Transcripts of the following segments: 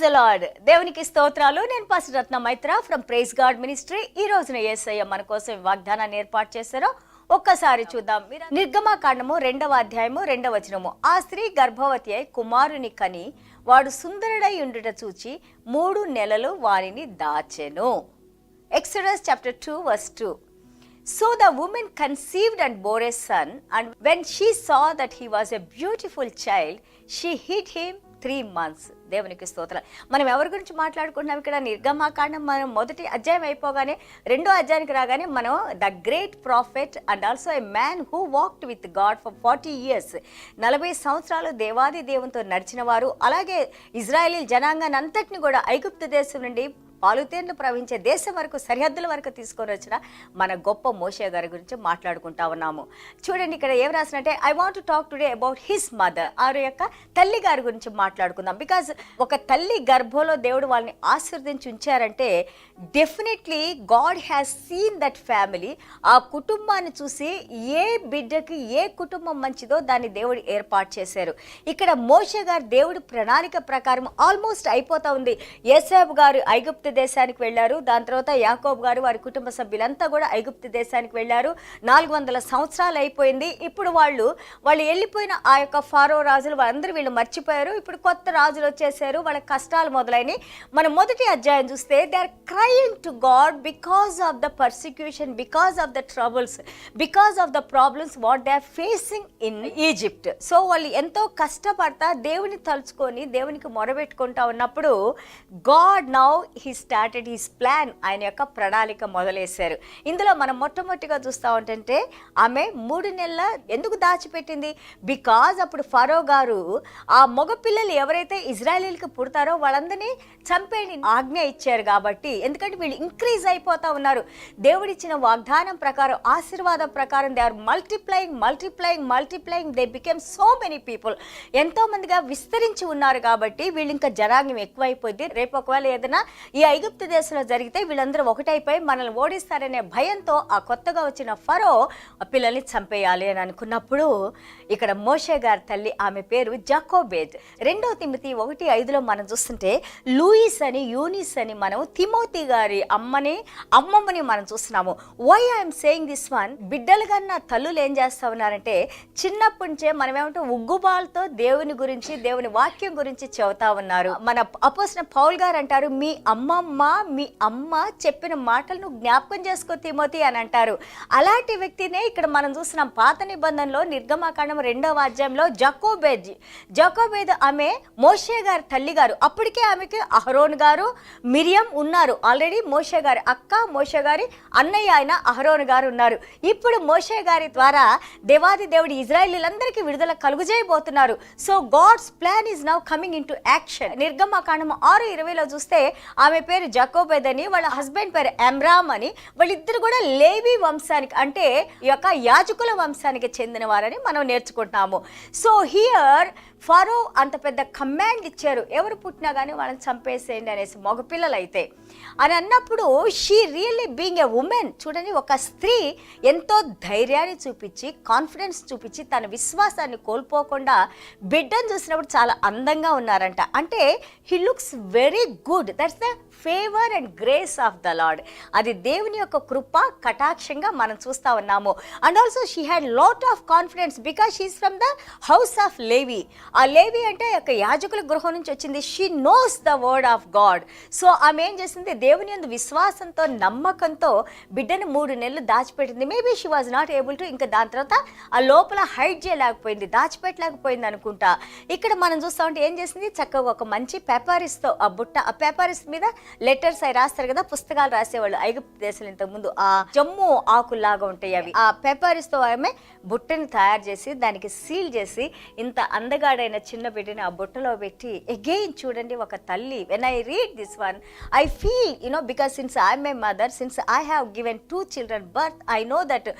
Praise Lord దేవునికి స్తోత్రాలు. నేను pastor Ratna Maitra from praise God ministry ఈ రోజున యేసయ్య మన కోసం వాగ్దానాన్ని ఏర్పాటు చేశారో ఒక్కసారి చూద్దాం. నిర్గమాకాండము రెండవ అధ్యాయము రెండవ వచనము. ఆ స్త్రీ గర్భవతి అయి కుమారుని కని వాడు సుందరుడై ఉండుట చూచి మూడు నెలలు వారిని దాచెను. Exodus chapter two verse two so the woman conceived and bore son and and when she saw that he was a beautiful child, she hid three months. దేవునికి స్తోత్రం మనం ఎవరి గురించి మాట్లాడుకుంటున్నాం ఇక్కడ? నిర్గమాకాండం మనం మొదటి అధ్యాయం అయిపోగానే రెండో అధ్యాయానికి రాగానే మనం the great prophet and also a man who walked with God for forty years. నలభై సంవత్సరాలు దేవాది దేవునితో నడిచిన వారు అలాగే ఇజ్రాయేలీ జనాంగాన్ని అంతటిని కూడా ఐగుప్తు దేశం నుండి పాలుతేన్లు ప్రవహించే దేశం వరకు సరిహద్దుల వరకు తీసుకొని వచ్చిన మన గొప్ప మోషే గారి గురించి మాట్లాడుకుంటా ఉన్నాము. చూడండి ఇక్కడ ఏం రాసినట్టే I want to talk today about his mother ఆరు యొక్క తల్లి గారి గురించి మాట్లాడుకుందాం. బికాజ్ ఒక తల్లి గర్భంలో దేవుడు వాళ్ళని ఆశీర్వదించి ఉంచారంటే definitely God has seen that family ఆ కుటుంబాన్ని చూసి ఏ బిడ్డకి ఏ కుటుంబం మంచిదో దాన్ని దేవుడు ఏర్పాటు చేశారు. ఇక్కడ మోషే గారు దేవుడి ప్రణాళిక ప్రకారం ఆల్మోస్ట్ అయిపోతా ఉంది. ఏసాబ్ గారు ఐగుప్తు దేశానికి వెళ్ళారు. దాని తర్వాత యాకోబ్ గారు వారి కుటుంబ సభ్యులంతా కూడా ఐగుప్తు దేశానికి వెళ్ళారు. నాలుగు వందల సంవత్సరాలు అయిపోయింది. ఇప్పుడు వాళ్ళు వాళ్ళు వెళ్ళిపోయిన ఆ యొక్క ఫారో రాజులు వాళ్ళందరూ వీళ్ళు మర్చిపోయారు. ఇప్పుడు కొత్త రాజులు వచ్చేసారు. వాళ్ళ కష్టాలు మొదలైనవి మన మొదటి అధ్యాయం చూస్తే they are crying to God because of the persecution because of the troubles because of the problems what they are facing in Egypt so వాళ్ళు ఎంతో కష్టపడతా దేవుని తలుచుకొని దేవునికి మొరబెట్టుకుంటా ఉన్నప్పుడు God now he started his plan ఆయన యొక్క ప్రణాళిక మొదలేశారు. ఇందులో మనం మొట్టమొదటిగా చూస్తూ ఉంటే ఆమె మూడు నెలల ఎందుకు దాచిపెట్టింది? బికాజ్ అప్పుడు ఫరో గారు ఆ మగ పిల్లలు ఎవరైతే ఇజ్రాయలీలకు పుడతారో వాళ్ళందరినీ చంపేయండి ఆజ్ఞ ఇచ్చారు కాబట్టి ఎందుకంటే వీళ్ళు ఇంక్రీజ్ అయిపోతా ఉన్నారు. దేవుడిచ్చిన వాగ్దానం ప్రకారం ఆశీర్వాదం ప్రకారం they are multiplying multiplying multiplying they became so many people ఎంతో మందిగా విస్తరించి ఉన్నారు కాబట్టి వీళ్ళు ఇంకా జనాంగం ఎక్కువైపోయింది రేపు ఒకవేళ ఏదైనా ఈ ఐగుప్తు దేశంలో జరిగితే వీళ్ళందరూ ఒకటైపోయి మనల్ని ఓడిస్తారనే భయంతో ఆ కొత్తగా వచ్చిన ఫరో పిల్లల్ని చంపేయాలి అని అనుకున్నప్పుడు ఇక్కడ మోషే గారి తల్లి ఆమె పేరు జాకోబేజ్ రెండో తిమితి ఒకటి ఐదులో మనం చూస్తుంటే లూయిస్ అని యూనిస్ అని మనం తిమోతి గారి అమ్మని అమ్మమ్మని మనం చూస్తున్నాము. Why I'm saying this one బిడ్డలు కన్నా తల్లులు ఏం చేస్తా ఉన్నారంటే చిన్నప్పటి నుంచే మనం ఏమంటే ఉగ్గుబాలతో దేవుని గురించి దేవుని వాక్యం గురించి చెబుతా ఉన్నారు. మన అపోసిన పౌల్ గారు అంటారు మీ అమ్మ అమ్మమ్మ మీ అమ్మ చెప్పిన మాటలను జ్ఞాపకం చేసుకో తిమోతి అని అంటారు. అలాంటి వ్యక్తినే ఇక్కడ మనం చూస్తున్నాం. పాత నిబంధనలో నిర్గమాకాండం రెండవ అధ్యాయంలో జకోబేజ్ జకోబేద్ ఆమె మోషే గారి తల్లి గారు. అప్పటికే ఆమెకి అహరోన్ గారు మిరియం ఉన్నారు. ఆల్రెడీ మోషే గారి అక్క మోషే గారి అన్నయ్య అయిన అహరోన్ గారు ఉన్నారు. ఇప్పుడు మోషే గారి ద్వారా దేవాది దేవుడి ఇజ్రాయిలీలందరికీ విడుదల కలుగుజేయబోతున్నారు. So God's plan is now coming into action నిర్గమాకాండం ఆరు ఇరవైలో చూస్తే ఆమె పేరు జకోబెద్ అని వాళ్ళ హస్బెండ్ పేరు ఎమ్రామ్ అని వాళ్ళిద్దరు కూడా లేవి వంశానికి అంటే ఈ యొక్క యాజకుల వంశానికి చెందిన వారని మనం నేర్చుకుంటున్నాము. సో హియర్ ఫరో అంత పెద్ద కమాండ్ ఇచ్చారు. ఎవరు పుట్టినా కానీ వాళ్ళని చంపేసేయండి అనేసి మగపిల్లలు అయితే అని అన్నప్పుడు she really being a woman చూడండి ఒక స్త్రీ ఎంతో ధైర్యాన్ని చూపించి కాన్ఫిడెన్స్ చూపించి తన విశ్వాసాన్ని కోల్పోకుండా బిడ్డను చూసినప్పుడు చాలా అందంగా ఉన్నారంట. అంటే he looks very good that's the favour and grace of the Lord అది దేవుని యొక్క కృప కటాక్షంగా మనం చూస్తా ఉన్నాము. And also she had lot of confidence because she's from the house of Levi ఆ లేవి అంటే యొక్క యాజకుల గృహం నుంచి వచ్చింది. She knows the word of God so ఆమె ఏం చేసింది? దేవుని యందు విశ్వాసంతో నమ్మకంతో బిడ్డను మూడు నెలలు దాచిపెట్టింది. Maybe she was not able to ఇంకా దాని తర్వాత ఆ లోపల హైడ్ చేయలేకపోయింది దాచిపెట్టలేకపోయింది అనుకుంటా. ఇక్కడ మనం చూస్తా ఉంటే ఏం చేసింది? చక్కగా ఒక మంచి పేపరిస్తో ఆ బుట్ట ఆ పేపరిస్ మీద లెటర్స్ అవి రాస్తారు కదా పుస్తకాలు రాసేవాళ్ళు ఐగుప్తు దేశాలు ఇంతకు ముందు ఆ జమ్ము ఆకుల్లాగా ఉంటాయి అవి. ఆ పేపర్స్తో ఆమె బుట్టని తయారు చేసి దానికి సీల్ చేసి ఇంత అందగాడైన చిన్న బిడ్డని ఆ బుట్టలో పెట్టి అగెయిన్ చూడండి ఒక తల్లి. When I read this one I feel you know because since I my mother since I have given two children birth I know that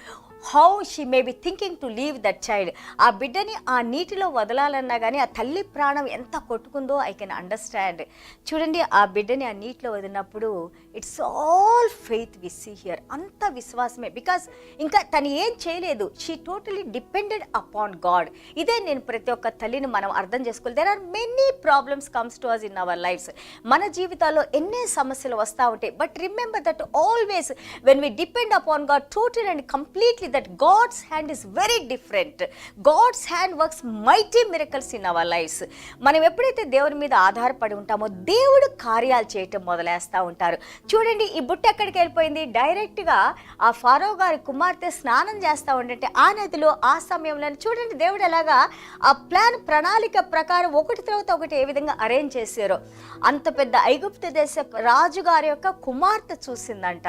how she may be thinking to leave that child ఆ బిడ్డని ఆ నీటిలో వదలాలన్నా కానీ ఆ తల్లి ప్రాణం ఎంత కొట్టుకుందో ఐ కెన్ అండర్స్టాండ్ చూడండి ఆ బిడ్డని ఆ నీటిలో వదిలినప్పుడు it's all faith we see here అంత విశ్వాసమే. బికాస్ ఇంకా తను ఏం చేయలేదు. She totally depended upon God ఇదే నేను ప్రతి ఒక్క తల్లిని మనం అర్థం చేసుకోవాలి. There are many problems comes to us in our lifes మన జీవితాల్లో ఎన్ని సమస్యలు వస్తూ ఉంటాయి. But remember that always when we depend upon God total and completely that God's hand is very different God's hand works mighty miracles in our lifes మనం ఎప్పుడైతే దేవుని మీద ఆధారపడి ఉంటామో దేవుడు కార్యాలు చేయటం మొదలేస్తూ ఉంటారు. చూడండి ఈ బుట్ట ఎక్కడికి వెళ్ళిపోయింది? డైరెక్ట్గా ఆ ఫారో గారి కుమార్తె స్నానం చేస్తూ ఉండంటే ఆ నదిలో ఆ సమయంలో చూడండి దేవుడు ఎలాగా ఆ ప్లాన్ ప్రణాళిక ప్రకారం ఒకటి తర్వాత ఒకటి ఏ విధంగా అరేంజ్ చేశారో. అంత పెద్ద ఐగుప్త దేశ రాజుగారి యొక్క కుమార్తె చూసిందంట.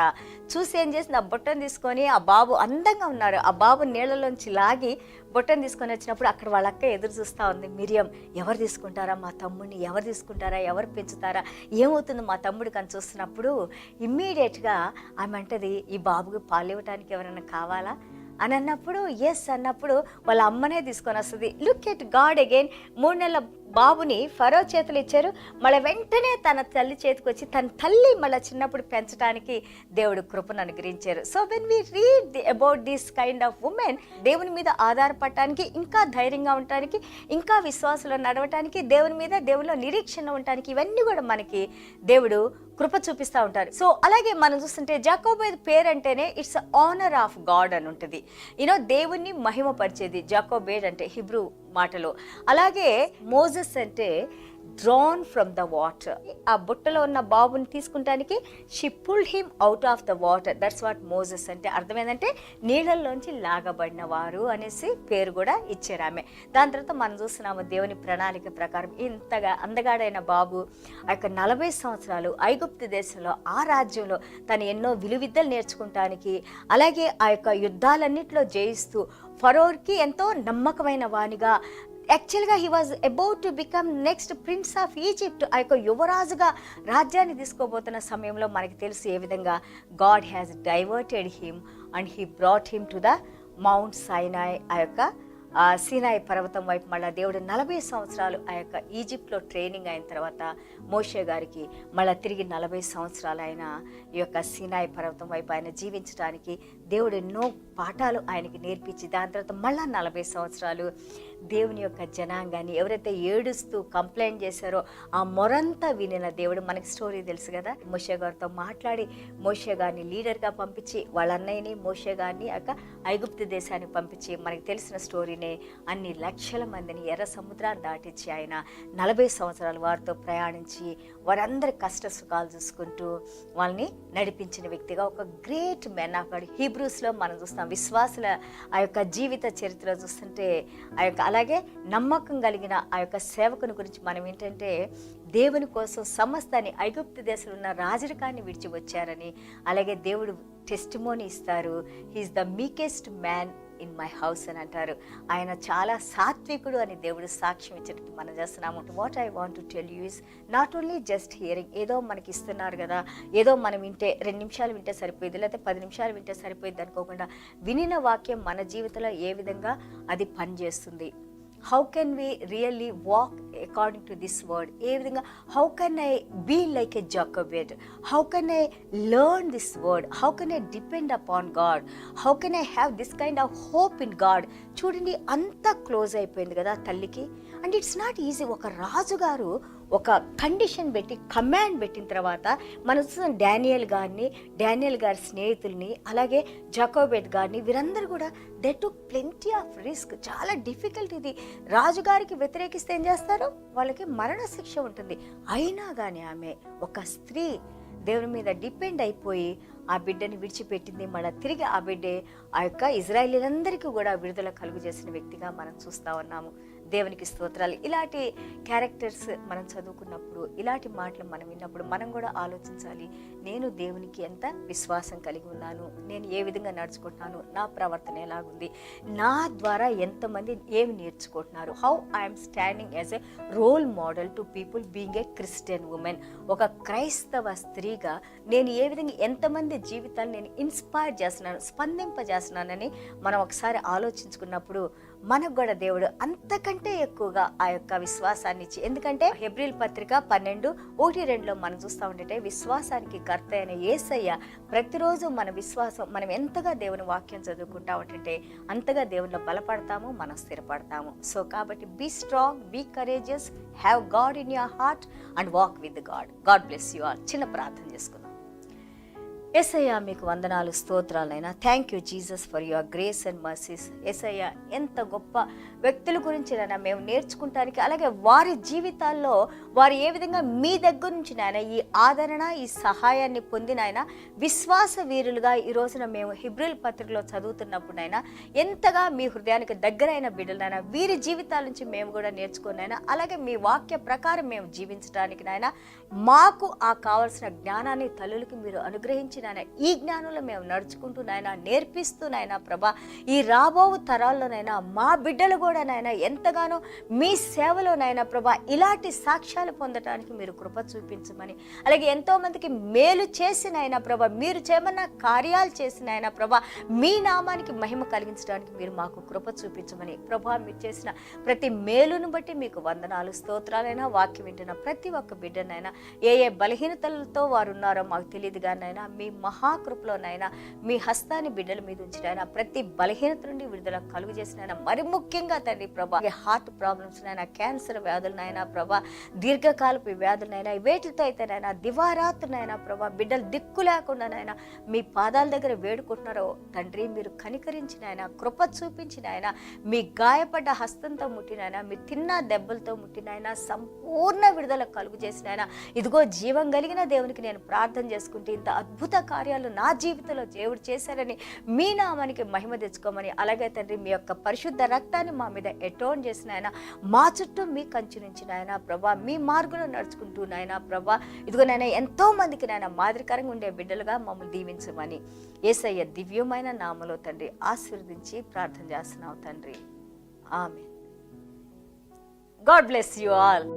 చూసి ఏం చేసింది? ఆ బుట్టను తీసుకొని ఆ బాబు అందంగా ఉన్నారు. ఆ బాబు నీళ్ళలోంచి లాగి బొట్టను తీసుకొని వచ్చినప్పుడు అక్కడ వాళ్ళ అక్క ఎదురు చూస్తూ ఉంది. మిరియం ఎవరు తీసుకుంటారా? మా తమ్ముడిని ఎవరు తీసుకుంటారా? ఎవరు పెంచుతారా? ఏమవుతుంది మా తమ్ముడికి? అని చూస్తున్నప్పుడు ఇమ్మీడియట్గా ఆమె అంటది ఈ బాబుకి పాలు ఇవ్వటానికి ఎవరైనా కావాలా? అని అన్నప్పుడు ఎస్ అన్నప్పుడు వాళ్ళ అమ్మనే తీసుకొని వస్తుంది. లుక్ ఎట్ గాడ్ అగైన్ మూడు నెలల బాబుని ఫరో చేతులు ఇచ్చారు మళ్ళీ వెంటనే తన తల్లి చేతికి వచ్చి తన తల్లి మళ్ళీ చిన్నప్పుడు పెంచడానికి దేవుడు కృపను అనుగ్రహించారు. So when we read the about this kind of woman దేవుని మీద ఆధారపడటానికి ఇంకా ధైర్యంగా ఉండటానికి ఇంకా విశ్వాసంలో నడవటానికి దేవుని మీద దేవునిలో నిరీక్షణ ఉండటానికి ఇవన్నీ కూడా మనకి దేవుడు కృప చూపిస్తూ ఉంటారు. సో అలాగే మనం చూస్తుంటే జాకోబేద్ పేరు అంటేనే ఇట్స్ ఆనర్ ఆఫ్ గాడ్ అని ఉంటుంది. యూనో దేవుణ్ణి మహిమపరిచేది జాకోబేడ్ అంటే హిబ్రూ మాటలు. అలాగే మోజెస్ అంటే డ్రాన్ ఫ్రమ్ ద వాటర్ ఆ బుట్టలో ఉన్న బాబుని తీసుకుంటానికి she pulled him out of the water that's what Moses అంటే. అర్థమైందంటే నీళ్ళల్లోంచి లాగబడిన వారు అనేసి పేరు కూడా ఇచ్చారు ఆమె. దాని తర్వాత మనం చూస్తున్నాము దేవుని ప్రణాళిక ప్రకారం ఇంతగా అందగాడైన బాబు ఆ యొక్క నలభై సంవత్సరాలు ఐగుప్తు దేశంలో ఆ రాజ్యంలో తను ఎన్నో విలువిద్యలు నేర్చుకుంటానికి అలాగే ఆ యొక్క యుద్ధాలన్నింటిలో జయిస్తూ ఫరోర్కి ఎంతో నమ్మకమైన వానిగా యాక్చువల్గా he was about to become next prince of Egypt ఆ యొక్క యువరాజుగా రాజ్యాన్ని తీసుకోబోతున్న సమయంలో మనకి తెలుసు ఏ విధంగా God has diverted him and he brought him to the mount Sinai ఆ యొక్క ఆ సీనాయి పర్వతం వైపు మళ్ళీ దేవుడు నలభై సంవత్సరాలు ఆ యొక్క ఈజిప్ట్లో ట్రైనింగ్ అయిన తర్వాత మోషే గారికి మళ్ళీ తిరిగి నలభై సంవత్సరాలు ఆయన ఈ యొక్క సీనాయి పర్వతం వైపు ఆయన జీవించడానికి దేవుడు ఎన్నో పాఠాలు ఆయనకి నేర్పించి దాని తర్వాత మళ్ళా నలభై సంవత్సరాలు దేవుని యొక్క జనాంగాన్ని ఎవరైతే ఏడుస్తూ కంప్లైంట్ చేశారో ఆ మొరంతా వినిన దేవుడు. మనకి స్టోరీ తెలుసు కదా మోషే గారితో మాట్లాడి మోషే గారిని లీడర్గా పంపించి వాళ్ళ అన్నయ్యని మోషే గారిని అక్క ఐగుప్తు దేశానికి పంపించి మనకి తెలిసిన స్టోరీనే అన్ని లక్షల మందిని ఎర్ర సముద్రాన్ని దాటించి ఆయన నలభై సంవత్సరాలు వారితో ప్రయాణించి వారందరి కష్ట సుఖాలు చూసుకుంటూ వాళ్ళని నడిపించిన వ్యక్తిగా ఒక గ్రేట్ మెన్ ఆఫ్ గాడ్. హీబ్రూస్లో మనం చూస్తాం విశ్వాసుల ఆ యొక్క జీవిత చరిత్ర చూస్తుంటే ఆ యొక్క అలాగే నమ్మకం కలిగిన ఆ యొక్క సేవకుని గురించి మనం ఏంటంటే దేవుని కోసం సమస్తాన్ని ఐగుప్తు దేశంలో ఉన్న రాజరికాన్ని విడిచి వచ్చారని అలాగే దేవుడు టెస్టిమోని ఇస్తారు. He's the meekest man in my house అని అంటారు. ఆయన చాలా సాత్వికుడు అని దేవుడు సాక్ష్యం ఇచ్చినట్టు మనం చేస్తున్నాము. What I want to tell you is not only just hearing ఏదో మనకి ఇస్తున్నారు కదా ఏదో మనం వింటే రెండు నిమిషాలు వింటే సరిపోయింది లేకపోతే పది నిమిషాలు వింటే సరిపోయింది అనుకోకుండా వినిన వాక్యం మన జీవితంలో ఏ విధంగా అది పనిచేస్తుంది? How can we really walk according to this word ఏ విధంగా? How can I be like a Jochebed how can I learn this word how can I depend upon God how can I have this kind of hope in God చూడండి అంత close అయిపోయింది కదా తల్లికి. And it's not easy ఒక రాజుగారు ఒక condition పెట్టి command పెట్టిన తర్వాత మనం డానియల్ గారిని డానియల్ గారి స్నేహితుల్ని అలాగే జకోబెట్ గారిని వీరందరూ కూడా they to plenty of risk చాలా డిఫికల్ట్ ఇది. రాజుగారికి వ్యతిరేకిస్తే ఏం చేస్తారు? వాళ్ళకి మరణ శిక్ష ఉంటుంది. అయినా కానీ ఆమె ఒక స్త్రీ దేవుని మీద డిపెండ్ అయిపోయి ఆ బిడ్డని విడిచిపెట్టింది. మళ్ళీ తిరిగి ఆ బిడ్డే ఆ యొక్క ఇజ్రాయిలీలందరికీ కూడా విడుదల కలుగు చేసిన వ్యక్తిగా మనం చూస్తూ ఉన్నాము. దేవునికి స్తోత్రాలు. ఇలాంటి క్యారెక్టర్స్ మనం చదువుకున్నప్పుడు ఇలాంటి మాటలు మనం విన్నప్పుడు మనం కూడా ఆలోచించాలి నేను దేవునికి ఎంత విశ్వాసం కలిగి ఉన్నాను నేను ఏ విధంగా నడుచుకుంటున్నాను నా ప్రవర్తన ఎలాగుంది నా ద్వారా ఎంతమంది ఏమి నేర్చుకుంటున్నారు how I'm standing as a role model to people being a Christian women ఒక క్రైస్తవ స్త్రీగా నేను ఏ విధంగా ఎంతమంది జీవితాన్ని నేను ఇన్స్పైర్ చేస్తున్నాను స్పందింపజేస్తున్నానని మనం ఒకసారి ఆలోచించుకున్నప్పుడు మనకు కూడా దేవుడు అంతకంటే ఎక్కువగా ఆ యొక్క విశ్వాసాన్ని ఇచ్చి ఎందుకంటే హెబ్రిల్ పత్రిక పన్నెండు ఒకటి రెండులో మనం చూస్తూ ఉంటే విశ్వాసానికి కర్త అయిన ఏసయ్య ప్రతిరోజు మన విశ్వాసం మనం ఎంతగా దేవుని వాక్యం చదువుకుంటా ఉంటుంటే అంతగా దేవునిలో బలపడతాము మనం స్థిరపడతాము. సో కాబట్టి be strong be courageous have God in your heart and walk with God God bless you all చిన్న ప్రార్థన చేసుకుందాం. ఎస్ఐయా మీకు వందనాలు స్తోత్రాలైనా. Thank you Jesus for your grace and mercies Yesayya ఎంత గొప్ప వ్యక్తుల గురించి నాయన మేము నేర్చుకుంటానికి అలాగే వారి జీవితాల్లో వారు ఏ విధంగా మీ దగ్గర నుంచి నాయన ఈ ఆదరణ ఈ సహాయాన్ని పొందిన ఆయన విశ్వాస వీరులుగా ఈ రోజున మేము హిబ్రిల్ పత్రికలో చదువుతున్నప్పుడు నాయన ఎంతగా మీ హృదయానికి దగ్గరైన బిడ్డలైనా వీరి జీవితాల నుంచి మేము కూడా నేర్చుకున్నాయినా అలాగే మీ వాక్య ప్రకారం మేము జీవించడానికి నాయన మాకు ఆ కావలసిన జ్ఞానాన్ని తల్లులకి మీరు అనుగ్రహించి నాయన ఈ జ్ఞానంలో మేము నడుచుకుంటూ నాయన నేర్పిస్తూ నాయన ప్రభా ఈ రాబో తరాల్లోనైనా మా బిడ్డలు కూడా నాయన ఎంతగానో మీ సేవలోనైనా ప్రభా ఇలాంటి సాక్ష్యాలు పొందడానికి మీరు కృప చూపించమని అలాగే ఎంతోమందికి మేలు చేసిన ఆయన ప్రభా మీరు చేయమన్న కార్యాలు చేసిన ఆయన ప్రభా మీ నామానికి మహిమ కలిగించడానికి మీరు మాకు కృప చూపించమని ప్రభా మీరు చేసిన ప్రతి మేలును బట్టి మీకు వందనాలు స్తోత్రాలైనా వాక్యం వింటున్న ప్రతి ఒక్క బిడ్డనైనా ఏ ఏ బలహీనతలతో వారు ఉన్నారో మాకు తెలియదు కానైనా మీ మహాకృపలోనైనా మీ హస్తాన్ని బిడ్డల మీద ఉంచినైనా ప్రతి బలహీనత నుండి విడుదల కలుగు చేసిన మరి ముఖ్యంగా తండ్రి ప్రభా హార్ట్ ప్రాబ్లమ్స్ నైనా క్యాన్సర్ వ్యాధులనైనా ప్రభా దీర్ఘకాలపు వ్యాధులనైనా వేటితో అయితేనైనా దివారాత్రునైనా ప్రభా బిడ్డలు దిక్కు లేకుండానైనా మీ పాదాల దగ్గర వేడుకుంటున్నారో తండ్రి మీరు కనికరించిన ఆయన కృప చూపించిన ఆయన మీ గాయపడ్డ హస్తంతో ముట్టినాయన మీ తిన్న దెబ్బలతో ముట్టినైనా సంపూర్ణ విడుదల కలుగు చేసిన ఆయన ఇదిగో జీవం కలిగిన దేవునికి నేను ప్రార్థన చేసుకుంటే ఇంత అద్భుత కార్యాలు నా జీవితంలో దేవుడు చేశారని మీ నామానికి మహిమ తెచ్చుకోమని అలాగే తండ్రి మీ యొక్క పరిశుద్ధ రక్తాన్ని మా మీద ఎటోన్ చేసిన ఆయన మా చుట్టూ మీ కంచి నుంచి నాయన ప్రభా మీ మార్గంలో నడుచుకుంటూ నాయన ప్రభా ఇదిగో నాయన ఎంతో మందికి నాయన మాదిరికరంగా ఉండే బిడ్డలుగా మమ్మల్ని దీవించమని ఏసయ్య దివ్యమైన నామలో తండ్రి ఆశీర్వదించి ప్రార్థన చేస్తున్నావు తండ్రి. ఆమె గాడ్ బ్లెస్ యు ఆల్.